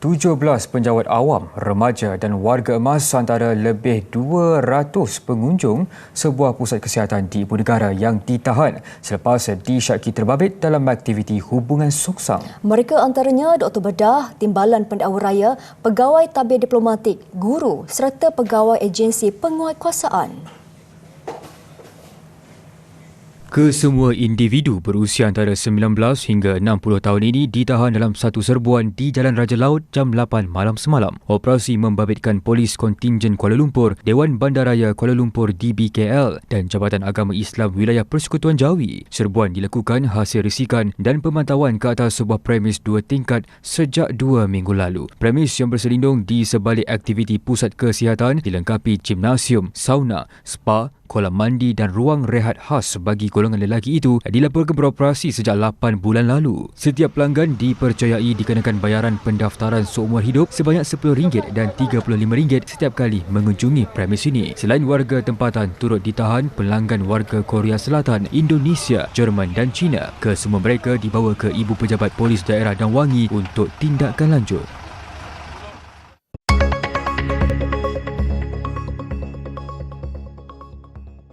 17 penjawat awam, remaja dan warga emas antara lebih 200 pengunjung sebuah pusat kesihatan di Ibu Negara yang ditahan selepas disyaki terbabit dalam aktiviti hubungan soksang. Mereka antaranya Dr. Bedah, Timbalan Pendakwa Raya, Pegawai Tabir Diplomatik, Guru serta Pegawai Agensi Penguatkuasaan. Kesemua individu berusia antara 19 hingga 60 tahun ini ditahan dalam satu serbuan di Jalan Raja Laut jam 8 malam semalam. Operasi membabitkan Polis Kontingen Kuala Lumpur, Dewan Bandaraya Kuala Lumpur DBKL dan Jabatan Agama Islam Wilayah Persekutuan Jawi. Serbuan dilakukan hasil risikan dan pemantauan ke atas sebuah premis dua tingkat sejak dua minggu lalu. Premis yang berselindung di sebalik aktiviti pusat kesihatan dilengkapi gimnasium, sauna, spa, kolam mandi dan ruang rehat khas bagi golongan lelaki itu dilaporkan beroperasi sejak 8 bulan lalu. Setiap pelanggan dipercayai dikenakan bayaran pendaftaran seumur hidup sebanyak RM10 dan RM35 setiap kali mengunjungi premis ini. Selain warga tempatan turut ditahan pelanggan warga Korea Selatan, Indonesia, Jerman dan China. Kesemua mereka dibawa ke Ibu Pejabat Polis Daerah dan Wangi untuk tindakan lanjut.